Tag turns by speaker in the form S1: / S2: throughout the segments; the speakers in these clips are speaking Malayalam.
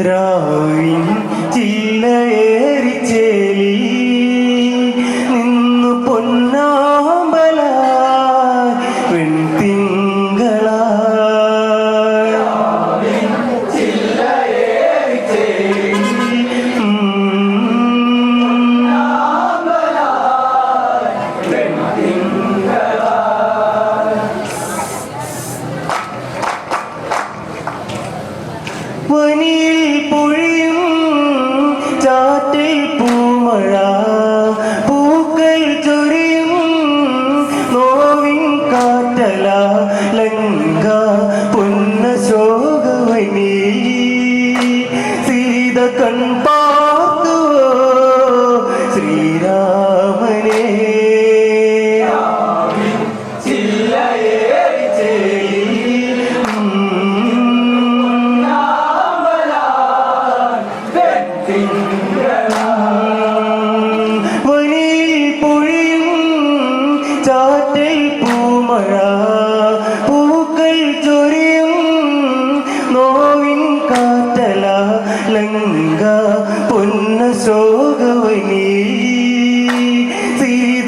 S1: രാവിൻ ചില്ലയേറി ചേലി നിന്നു പൊന്നാ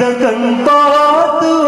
S1: ಕಣ್ಣಿದ ಕಣ್ಪಾತುವ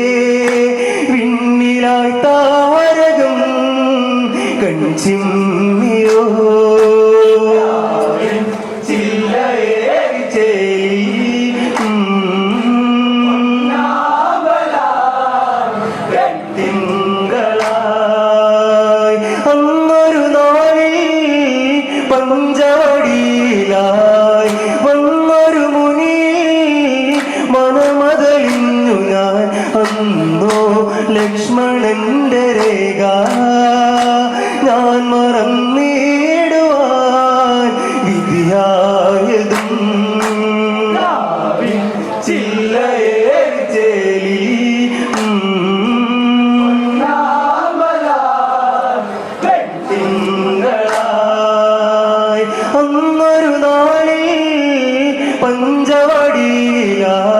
S1: ഒരു നാളിൽ പഞ്ചവടിയാ.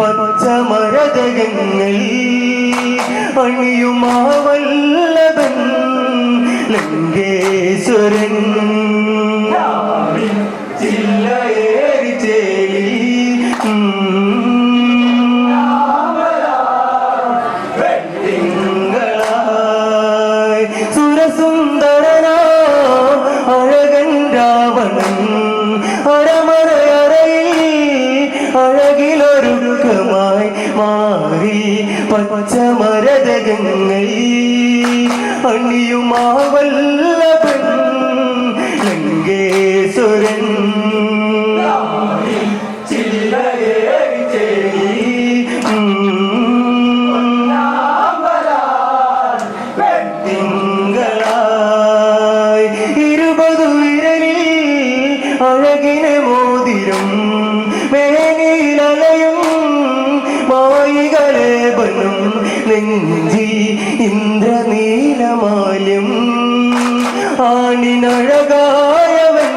S1: പച്ചമരതകങ്ങൾ അണിയുമാവല്ലവൻ ലങ്കേശ്വരൻ പച്ചമരതകങ്ങൾ അണിയുമാവല്ലവൻ ലങ്കേശ്വരൻ. ഇരുപതു അഴകിന് മോതിരം മായികളേപനും നെഞ്ചി ഇന്ദ്രനീലമാലും ആണിനഴകായവൻ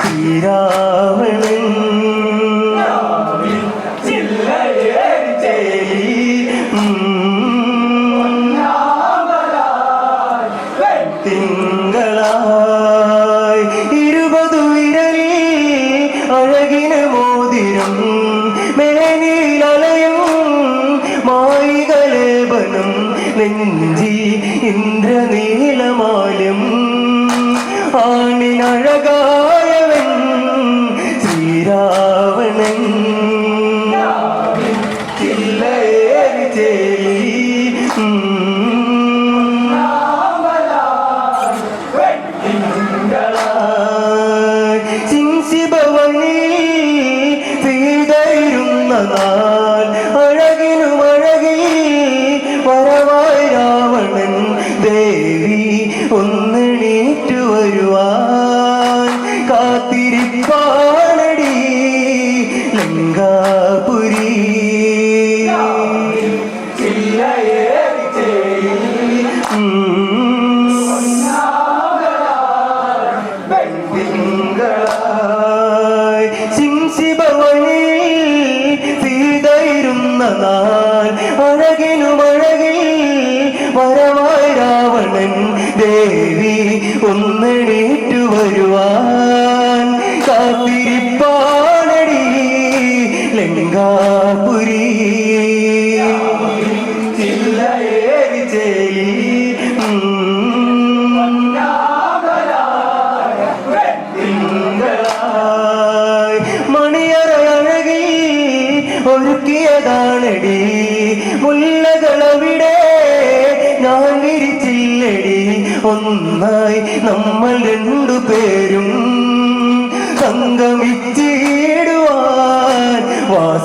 S1: ശ്രീരാവണൻ ചില്ലയേറി നെഞ്ചി ഇന്ദ്രനീലമാലും ആണിനഴകായവൻ ലങ്കാപുരി ചില്ലയേറി ചേലി തിങ്കളായി മണിയറഴകി ഒരുക്കിയതാണടി. മുല്ലകളവിടെ ഞാൻ ഒന്നായി നമ്മൾ രണ്ടു പേരും സംഗമിച്ചിടുവാൻ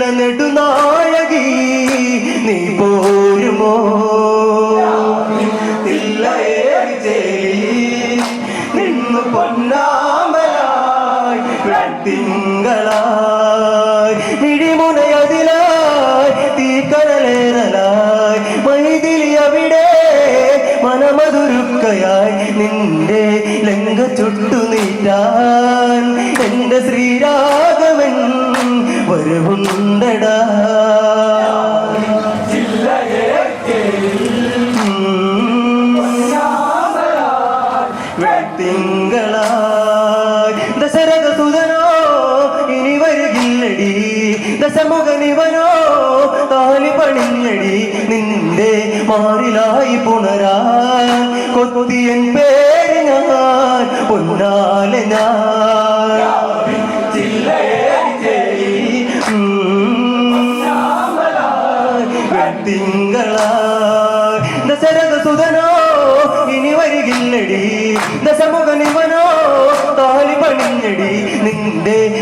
S1: ഇതില നെടുനായകി നീ പോരുമോ? നിന്നു പൊന്നാമലായി തിങ്കളായി മിഴിമുനയതിലായി തീക്കനലേറലായി മൈതിലി അവിടെ മനമതുരുക്കയായി നിന്റെ ലങ്ക ചുട്ടു നീറ്റാൻ എന്റെ ശ്രീരാഘവൻ വരവുണ്ടടാ തിങ്കളായി ദശരഥ സുതനോ ഇനി വരുകില്ലടി. ദശമുഖനിവനോ താലി പണിഞ്ഞടി നിന്റെ മാറിലായി പുണരാൻ കൊത്തിയൻ പേര് ഞാൻ പൊന്നാലെ ഞാൻ.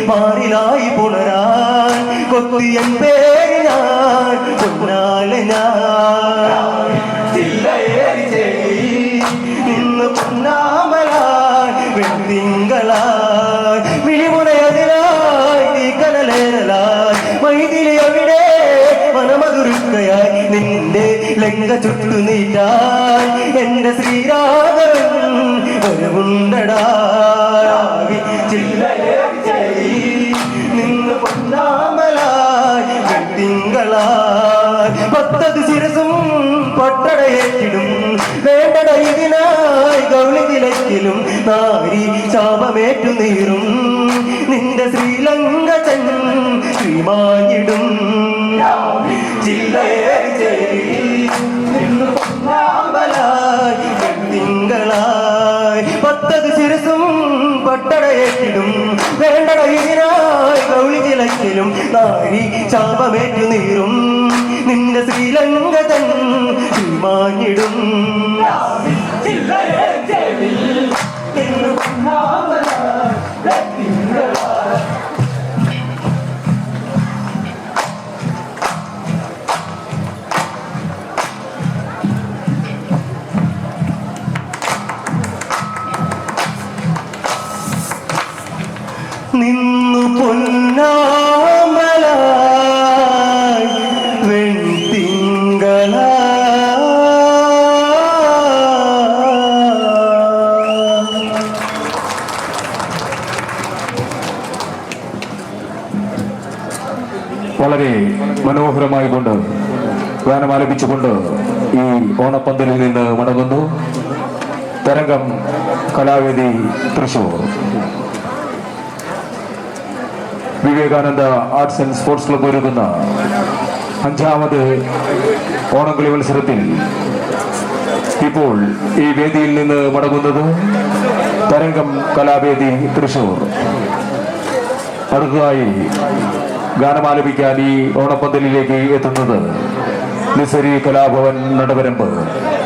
S1: മാറിലായി പുണരാൻ കൊത്തിയൻ പേര് ഞാൻ പൊന്നാലെ ഞാൻ. ഇന്ന് പൊന്നാമലായി വെട്ടിങ്കളായി വിളിമുറയതിലായി തീക്കനലേറലായി മൈതിലി അവിടെ മനമതുരുക്കയായി നിന്റെ ലങ്ക ചുട്ടു നീറ്റായി എന്റെ ശ്രീരാഘവൻ വരവുണ്ടടാ. ചില്ലയേറി ചേരി നിന്ന് പൊന്നാമലായി തിങ്കളായി പത്തത് ശിരസും പട്ടടയേറ്റിടും വേണ്ടട ഇതിനായി ഗൗളി തിലക്കിലും നാരി ശാപമേറ്റു നീറും നിന്റെ ശ്രീലങ്ക ചെന്നും ശ്രീമാനിടും പൊന്നാമ്പലായി തിങ്കളായി പട്ടടയേറ്റിടും വേണ്ടടയിനായി കൗളി ഗൗളി ചിലക്കിലും നാരി. ശാപമേറ്റു നീറും നിന്റെ ശ്രീലങ്ക തൻ ശ്രീമാഞ്ഞിടും നിന്നു പൊന്നാമല വെൺതിങ്കള
S2: വളരെ മനോഹരമായി കൊണ്ട് ഗാനം ആലപിച്ചുകൊണ്ട് ഈ ഓണപ്പന്തലിൽ നിന്ന് മടങ്ങുന്നു. Tharangam Kalavedi Thrissur. Vivekananda arts and sports club ഒരുക്കുന്ന അഞ്ചാമത് ഓണക്കളി മത്സരത്തിൽ ഇപ്പോൾ ഈ വേദിയിൽ നിന്ന് മടങ്ങുന്നത് തരംഗം കലാവേദി തൃശൂർ. അടുത്തതായി ഗാനമാലപിക്കാൻ ഈ ഓണപ്പന്തലിലേക്ക് എത്തുന്നത് നിസരി കലാഭവൻ നടവരമ്പ്.